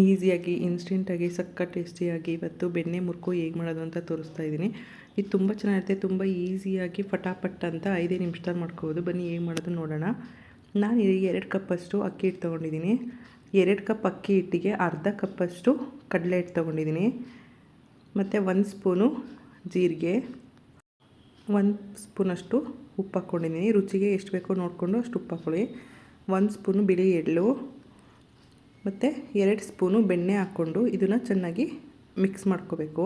ಈಸಿಯಾಗಿ, ಇನ್ಸ್ಟೆಂಟಾಗಿ ಸಕ್ಕ ಟೇಸ್ಟಿಯಾಗಿ ಇವತ್ತು ಬೆಣ್ಣೆ, ಮುರ್ಕು ಹೇಗೆ ಮಾಡೋದು ಅಂತ ತೋರಿಸ್ತಾ ಇದ್ದೀನಿ. ಇದು ತುಂಬ ಚೆನ್ನಾಗಿರುತ್ತೆ, ತುಂಬ ಈಸಿಯಾಗಿ ಫಟಾಫಟ್ ಅಂತ ಐದೇ ನಿಮಿಷದಲ್ಲಿ ಮಾಡ್ಕೋಬೋದು. ಬನ್ನಿ ಹೇಗೆ ಮಾಡೋದು ನೋಡೋಣ. ನಾನು ಎರಡು ಕಪ್ಪಷ್ಟು ಅಕ್ಕಿ ಹಿಟ್ಟು ತೊಗೊಂಡಿದ್ದೀನಿ. ಎರಡು ಕಪ್ ಅಕ್ಕಿ ಹಿಟ್ಟಿಗೆ ಅರ್ಧ ಕಪ್ಪಷ್ಟು ಕಡಲೆ ಹಿಟ್ಟು ತೊಗೊಂಡಿದ್ದೀನಿ. ಮತ್ತು ಒಂದು ಸ್ಪೂನು ಜೀರಿಗೆ, ಒಂದು ಸ್ಪೂನಷ್ಟು ಉಪ್ಪು ಹಾಕ್ಕೊಂಡಿದ್ದೀನಿ. ರುಚಿಗೆ ಎಷ್ಟು ಬೇಕೋ ನೋಡಿಕೊಂಡು ಅಷ್ಟು ಉಪ್ಪು ಹಾಕ್ಕೊಳ್ಳಿ ಒಂದು ಸ್ಪೂನು ಬಿಳಿ ಎಳ್ಳು ಮತ್ತು ಎರಡು ಸ್ಪೂನು ಬೆಣ್ಣೆ ಹಾಕ್ಕೊಂಡು ಇದನ್ನು ಚೆನ್ನಾಗಿ ಮಿಕ್ಸ್ ಮಾಡ್ಕೋಬೇಕು.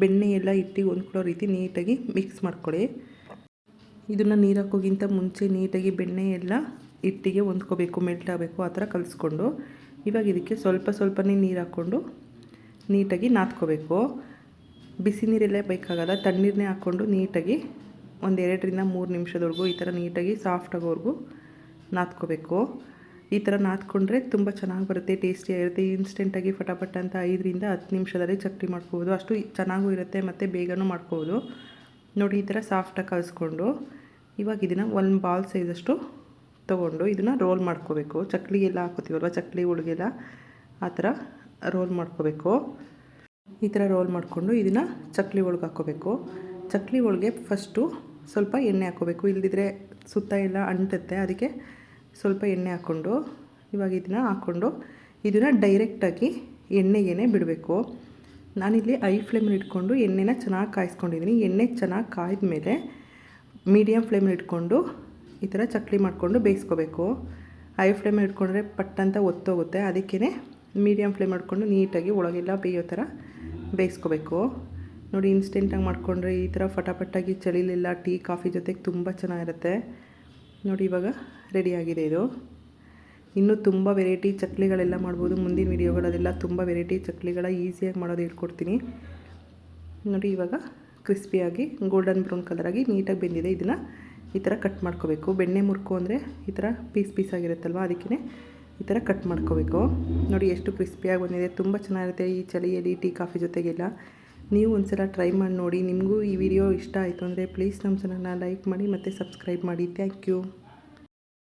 ಬೆಣ್ಣೆ ಎಲ್ಲ ಹಿಟ್ಟಿಗೆ ಹೊಂದ್ಕೊಳ್ಳೋ ರೀತಿ ನೀಟಾಗಿ ಮಿಕ್ಸ್ ಮಾಡ್ಕೊಳ್ಳಿ. ಇದನ್ನು ನೀರು ಹಾಕೋಗಿಂತ ಮುಂಚೆ ನೀಟಾಗಿ ಬೆಣ್ಣೆ ಎಲ್ಲ ಹಿಟ್ಟಿಗೆ ಹೊಂದ್ಕೋಬೇಕು ಮೆಲ್ಟ್ ಆಗಬೇಕು, ಆ ಥರ ಕಲಿಸ್ಕೊಂಡು. ಇವಾಗ ಇದಕ್ಕೆ ಸ್ವಲ್ಪ ಸ್ವಲ್ಪನೇ ನೀರು ಹಾಕ್ಕೊಂಡು ನೀಟಾಗಿ ನಾದ್ಕೋಬೇಕು. ಬಿಸಿ ನೀರೆಲ್ಲ ಬೇಕಾಗಲ್ಲ ತಣ್ಣೀರನ್ನೇ ಹಾಕ್ಕೊಂಡು ನೀಟಾಗಿ ಒಂದು ಎರಡರಿಂದ ಮೂರು ನಿಮಿಷದವರೆಗೂ ಈ ಥರ ನೀಟಾಗಿ ಸಾಫ್ಟ್ ಆಗೋವರೆಗೂ ನಾದ್ಕೋಬೇಕು. ಈ ಥರ ನಾದ್ಕೊಂಡ್ರೆ ತುಂಬ ಚೆನ್ನಾಗಿ ಬರುತ್ತೆ ಟೇಸ್ಟಿಯಾಗಿರುತ್ತೆ ಇನ್ಸ್ಟೆಂಟಾಗಿ ಫಟಾಫಟ್ ಅಂತ ಐದರಿಂದ ಹತ್ತು ನಿಮಿಷದಲ್ಲಿ ಚಕ್ಲಿ ಮಾಡ್ಕೋಬೋದು. ಅಷ್ಟು ಚೆನ್ನಾಗೂ ಇರುತ್ತೆ ಮತ್ತು ಬೇಗನೂ ಮಾಡ್ಕೋಬೋದು. ನೋಡಿ, ಈ ಥರ ಸಾಫ್ಟಾಗಿ ಕಲಿಸ್ಕೊಂಡು ಇವಾಗ ಇದನ್ನು ಒಂದು ಬಾಲ್ ಸೈಜಷ್ಟು ತೊಗೊಂಡು ಇದನ್ನು ರೋಲ್ ಮಾಡ್ಕೋಬೇಕು. ಚಕ್ಲಿಗೆಲ್ಲ ಹಾಕೋತೀವಲ್ವ? ಚಕ್ಲಿ ಹುಳಿಗೆಲ್ಲ ಆ ಥರ ರೋಲ್ ಮಾಡ್ಕೋಬೇಕು. ಈ ಥರ ರೋಲ್ ಮಾಡಿಕೊಂಡು ಇದನ್ನು ಚಕ್ಲಿ ಒಳಗೆ ಹಾಕೋಬೇಕು. ಚಕ್ಲಿ ಒಳಗೆ ಫಸ್ಟು ಸ್ವಲ್ಪ ಎಣ್ಣೆ ಹಾಕೋಬೇಕು. ಇಲ್ಲದಿದ್ದರೆ ಸುತ್ತ ಎಲ್ಲ ಅಂಟುತ್ತೆ. ಅದಕ್ಕೆ ಸ್ವಲ್ಪ ಎಣ್ಣೆ ಹಾಕ್ಕೊಂಡು, ಇವಾಗ ಇದನ್ನು ಹಾಕ್ಕೊಂಡು, ಇದನ್ನು ಡೈರೆಕ್ಟಾಗಿ ಎಣ್ಣೆಗೇ ಬಿಡಬೇಕು. ನಾನಿಲ್ಲಿ ಐ ಫ್ಲೇಮಲ್ಲಿ ಇಟ್ಕೊಂಡು ಎಣ್ಣೆನ ಚೆನ್ನಾಗಿ ಕಾಯಿಸ್ಕೊಂಡಿದ್ದೀನಿ ಎಣ್ಣೆ ಚೆನ್ನಾಗಿ ಕಾಯ್ದ ಮೇಲೆ ಮೀಡಿಯಮ್ ಫ್ಲೇಮಲ್ಲಿ ಇಟ್ಕೊಂಡು ಈ ಥರ ಚಕ್ಲಿ ಮಾಡಿಕೊಂಡು ಬೇಯಿಸ್ಕೋಬೇಕು. ಐ ಫ್ಲೇಮ್ ಇಟ್ಕೊಂಡ್ರೆ ಪಟ್ಟಂತ ಒತ್ತೋಗುತ್ತೆ. ಅದಕ್ಕೇ ಮೀಡಿಯಮ್ ಫ್ಲೇಮ್ ಮಾಡಿಕೊಂಡು ನೀಟಾಗಿ ಒಳಗೆಲ್ಲ ಬೇಯೋ ಥರ ಬೇಯಿಸ್ಕೋಬೇಕು. ನೋಡಿ ಇನ್ಸ್ಟೆಂಟಾಗಿ ಮಾಡಿಕೊಂಡ್ರೆ ಈ ಥರ ಫಟಾಫಟಾಗಿ ಚಳಿಲಿಲ್ಲ, ಟೀ, ಕಾಫಿ ಜೊತೆಗೆ ತುಂಬ ಚೆನ್ನಾಗಿರುತ್ತೆ. ನೋಡಿ ಇವಾಗ ರೆಡಿಯಾಗಿದೆ ಇದು. ಇನ್ನೂ ತುಂಬ ವೆರೈಟಿ ಚಕ್ಲಿಗಳೆಲ್ಲ ಮಾಡ್ಬೋದು. ಮುಂದಿನ ವೀಡಿಯೋಗಳಲ್ಲೆಲ್ಲ ತುಂಬ ವೆರೈಟಿ ಚಕ್ಲಿಗಳ ಈಸಿಯಾಗಿ ಮಾಡೋದು ಹೇಳ್ಕೊಡ್ತೀನಿ. ನೋಡಿ ಇವಾಗ ಕ್ರಿಸ್ಪಿಯಾಗಿ ಗೋಲ್ಡನ್ ಬ್ರೌನ್ ಕಲರಾಗಿ ನೀಟಾಗಿ ಬೆಂದಿದೆ. ಇದನ್ನು ಈ ಥರ ಕಟ್ ಮಾಡ್ಕೋಬೇಕು. ಬೆಣ್ಣೆ ಮುರ್ಕು ಅಂದರೆ ಈ ಥರ ಪೀಸ್ ಪೀಸ್ ಆಗಿರುತ್ತಲ್ವ ಅದಕ್ಕೇ ಈ ಥರ ಕಟ್ ಮಾಡ್ಕೋಬೇಕು. ನೋಡಿ ಎಷ್ಟು ಕ್ರಿಸ್ಪಿಯಾಗಿ ಬಂದಿದೆ. ತುಂಬ ಚೆನ್ನಾಗಿರುತ್ತೆ ಈ ಚಳಿಯಲ್ಲಿ, ಟೀ, ಕಾಫಿ ಜೊತೆಗೆಲ್ಲ. ನೀವು ಒಂದ್ಸಲ ಟ್ರೈ ಮಾಡಿ ನೋಡಿ. ನಿಮಗೂ ಈ ವಿಡಿಯೋ ಇಷ್ಟ ಆಯಿತು ಅಂದರೆ ಪ್ಲೀಸ್ ನಮ್ಮ ಚಾನಲ್ನ ಲೈಕ್ ಮಾಡಿ ಮತ್ತು ಸಬ್ಸ್ಕ್ರೈಬ್ ಮಾಡಿ. Thank you